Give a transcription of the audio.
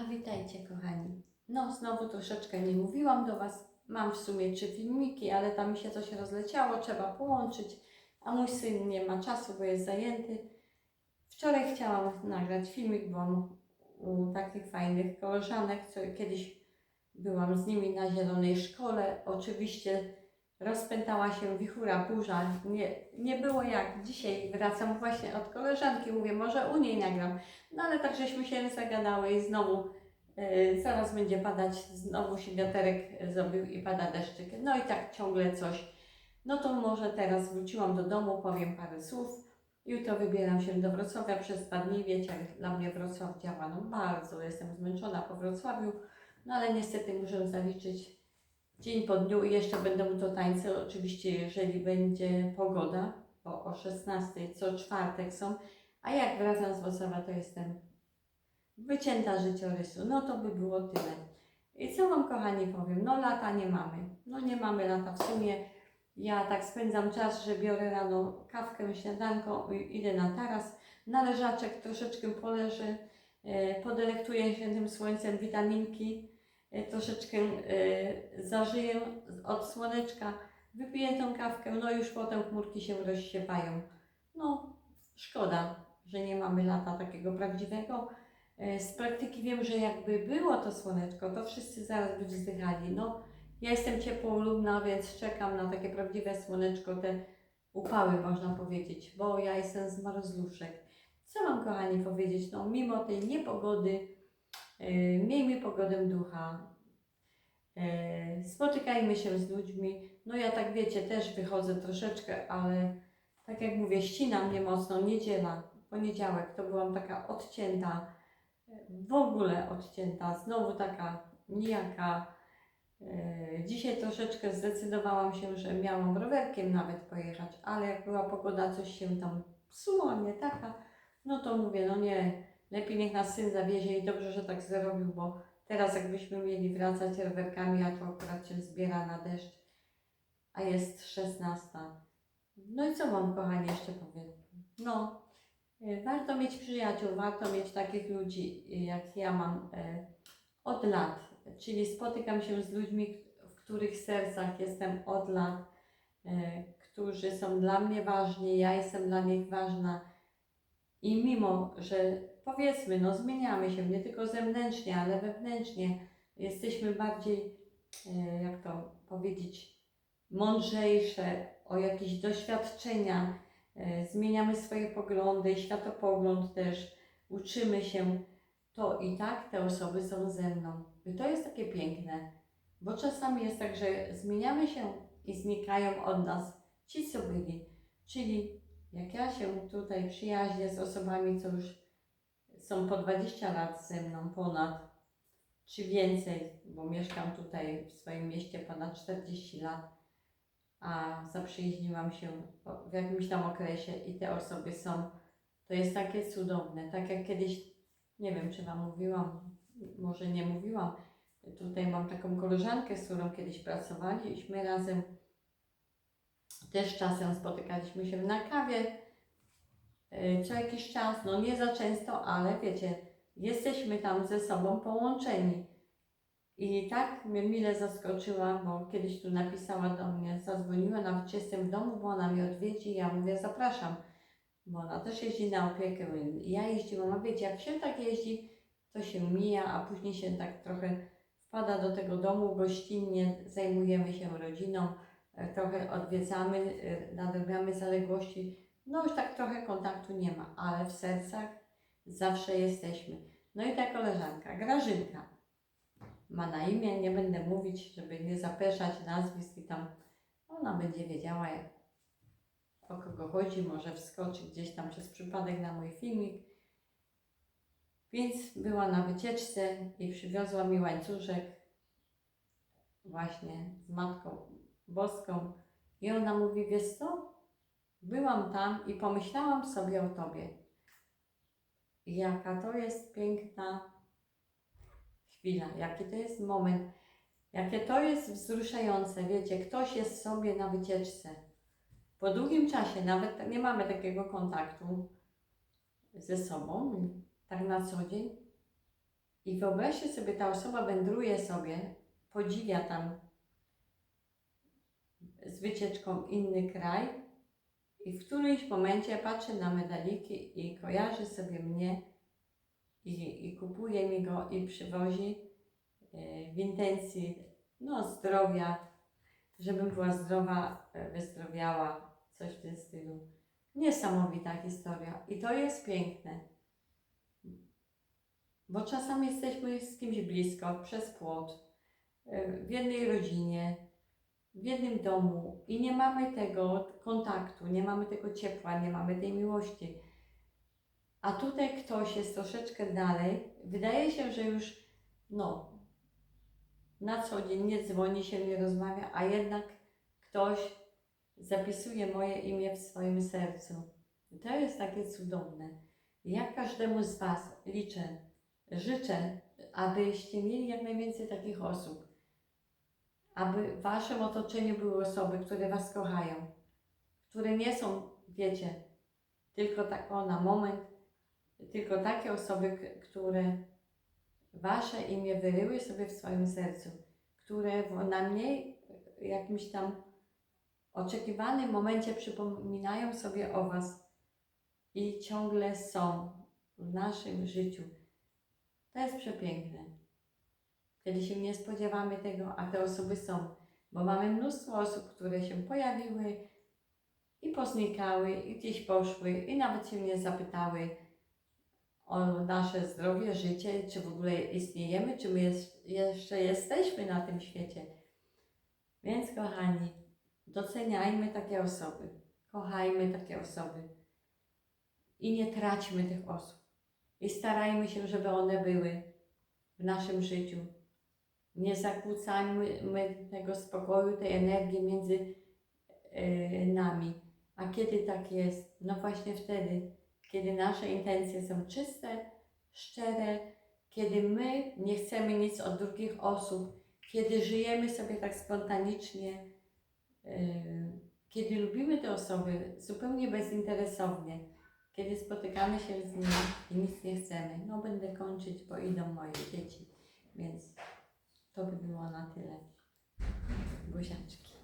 A witajcie kochani. No znowu troszeczkę nie mówiłam do Was. Mam w sumie trzy filmiki, ale tam mi się coś rozleciało, trzeba połączyć. A mój syn nie ma czasu, bo jest zajęty. Wczoraj chciałam nagrać filmik, bo mam u takich fajnych koleżanek, co kiedyś byłam z nimi na zielonej szkole. Oczywiście rozpętała się wichura, burza. Nie, nie było jak. Dzisiaj wracam właśnie od koleżanki, mówię, może u niej nagram. No ale tak żeśmy się zagadały i znowu e, zaraz będzie padać, znowu się wiaterek zrobił i pada deszczyk. No i tak ciągle coś. No to może teraz wróciłam do domu, powiem parę słów. Jutro wybieram się do Wrocławia przez dwa dni. Wiecie, dla mnie Wrocław działa, no bardzo jestem zmęczona po Wrocławiu. No ale niestety muszę zaliczyć dzień po dniu i jeszcze będą to tańce, oczywiście jeżeli będzie pogoda, bo o 16 co czwartek są, a jak wracam z Wrocławia, to jestem wycięta życiorysu. No to by było tyle. I co Wam kochani powiem? No lata nie mamy. No nie mamy lata. W sumie ja tak spędzam czas, że biorę rano kawkę, śniadanko i idę na taras. Na leżaczek troszeczkę poleżę, e, podelektuję się tym słońcem, witaminki, troszeczkę e, zażyję od słoneczka, wypiję tą kawkę, no już potem chmurki się rozsiewają. No, szkoda, że nie mamy lata takiego prawdziwego. E, Z praktyki wiem, że jakby było to słoneczko, to wszyscy zaraz by wzdychali. No, ja jestem ciepłolubna, więc czekam na takie prawdziwe słoneczko, te upały można powiedzieć, bo ja jestem z marozluszek. Co mam kochani powiedzieć? No, mimo tej niepogody, e, miejmy pogodę ducha, e, spotykajmy się z ludźmi. No ja tak wiecie, też wychodzę troszeczkę, ale tak jak mówię, ścina mnie mocno, niedziela, poniedziałek, to byłam taka odcięta, w ogóle odcięta, znowu taka nijaka. E, Dzisiaj troszeczkę zdecydowałam się, że miałam rowerkiem nawet pojechać, ale jak była pogoda, coś się tam psuło, nie taka, no to mówię, no nie, lepiej niech nas syn zawiezie i dobrze, że tak zrobił, bo teraz jakbyśmy mieli wracać rowerkami, a to akurat się zbiera na deszcz, a jest 16. No i co Wam kochani jeszcze powiem? No, e, warto mieć przyjaciół, warto mieć takich ludzi, e, jak ja mam e, od lat, czyli spotykam się z ludźmi, w których sercach jestem od lat, którzy są dla mnie ważni, ja jestem dla nich ważna i mimo, że powiedzmy, no zmieniamy się nie tylko zewnętrznie, ale wewnętrznie, jesteśmy bardziej, e, jak to powiedzieć, mądrzejsze, o jakieś doświadczenia, e, zmieniamy swoje poglądy, światopogląd też, uczymy się, to i tak te osoby są ze mną. I to jest takie piękne, bo czasami jest tak, że zmieniamy się i znikają od nas ci, co byli. Czyli jak ja się tutaj przyjaźnię z osobami, co już są po 20 lat ze mną, ponad, czy więcej, bo mieszkam tutaj w swoim mieście ponad 40 lat, a zaprzyjaźniłam się w jakimś tam okresie i te osoby są, to jest takie cudowne, tak jak kiedyś, nie wiem czy Wam mówiłam, może nie mówiłam, tutaj mam taką koleżankę, z którą kiedyś pracowaliśmy razem, też czasem spotykaliśmy się na kawie, co jakiś czas, no nie za często, ale wiecie, jesteśmy tam ze sobą połączeni. I tak mnie mile zaskoczyła, bo kiedyś tu napisała do mnie, zadzwoniła, nawet jestem w domu, bo ona mnie odwiedzi, ja mówię, zapraszam, bo ona też jeździ na opiekę, ja jeździłam, a wiecie, jak się tak jeździ, to się mija, a później się tak trochę wpada do tego domu gościnnie, zajmujemy się rodziną, e, trochę odwiedzamy, e, nadrabiamy zaległości, no już tak trochę kontaktu nie ma, ale w sercach zawsze jesteśmy. No i ta koleżanka, Grażynka, ma na imię, nie będę mówić, żeby nie zapeszać nazwisk i tam ona będzie wiedziała, o kogo chodzi, może wskoczy gdzieś tam przez przypadek na mój filmik. Więc była na wycieczce i przywiozła mi łańcuszek właśnie z Matką Boską i ona mówi, wiesz co, byłam tam i pomyślałam sobie o Tobie. Jaka to jest piękna chwila, jaki to jest moment, jakie to jest wzruszające. Wiecie, ktoś jest sobie na wycieczce. Po długim czasie, nawet nie mamy takiego kontaktu ze sobą, tak na co dzień, I wyobraźcie sobie, ta osoba wędruje sobie, podziwia tam z wycieczką inny kraj i w którymś momencie patrzy na medaliki i kojarzy sobie mnie i, i kupuje mi go i przywozi e, w intencji no, zdrowia, żebym była zdrowa, e, wyzdrowiała, coś w tym stylu. Niesamowita historia i to jest piękne. Bo czasami jesteśmy z kimś blisko, przez płot, e, w jednej rodzinie, w jednym domu i nie mamy tego kontaktu, nie mamy tego ciepła, nie mamy tej miłości. A tutaj ktoś jest troszeczkę dalej. Wydaje się, że już no, na co dzień nie dzwoni się, nie rozmawia, a jednak ktoś zapisuje moje imię w swoim sercu. To jest takie cudowne. Ja każdemu z Was liczę, życzę, abyście mieli jak najwięcej takich osób. Aby w Waszym otoczeniu były osoby, które Was kochają, które nie są, wiecie, tylko tak o na moment, tylko takie osoby, które Wasze imię wyryły sobie w swoim sercu, które na mniej jakimś tam oczekiwanym momencie przypominają sobie o Was i ciągle są w naszym życiu. To jest przepiękne. Kiedy się nie spodziewamy tego, a te osoby są, bo mamy mnóstwo osób, które się pojawiły i poznikały, i gdzieś poszły, i nawet się nie zapytały o nasze zdrowie, życie, czy w ogóle istniejemy, czy my jeszcze jesteśmy na tym świecie. Więc, kochani, doceniajmy takie osoby, kochajmy takie osoby i nie traćmy tych osób. I starajmy się, żeby one były w naszym życiu. Nie zakłócajmy my tego spokoju, tej energii między e, nami. A kiedy tak jest? No właśnie wtedy, kiedy nasze intencje są czyste, szczere, kiedy my nie chcemy nic od drugich osób, kiedy żyjemy sobie tak spontanicznie, e, kiedy lubimy te osoby zupełnie bezinteresownie, kiedy spotykamy się z nimi i nic nie chcemy. No będę kończyć, bo idą moje dzieci, więc to by było na tyle. Buziaczki.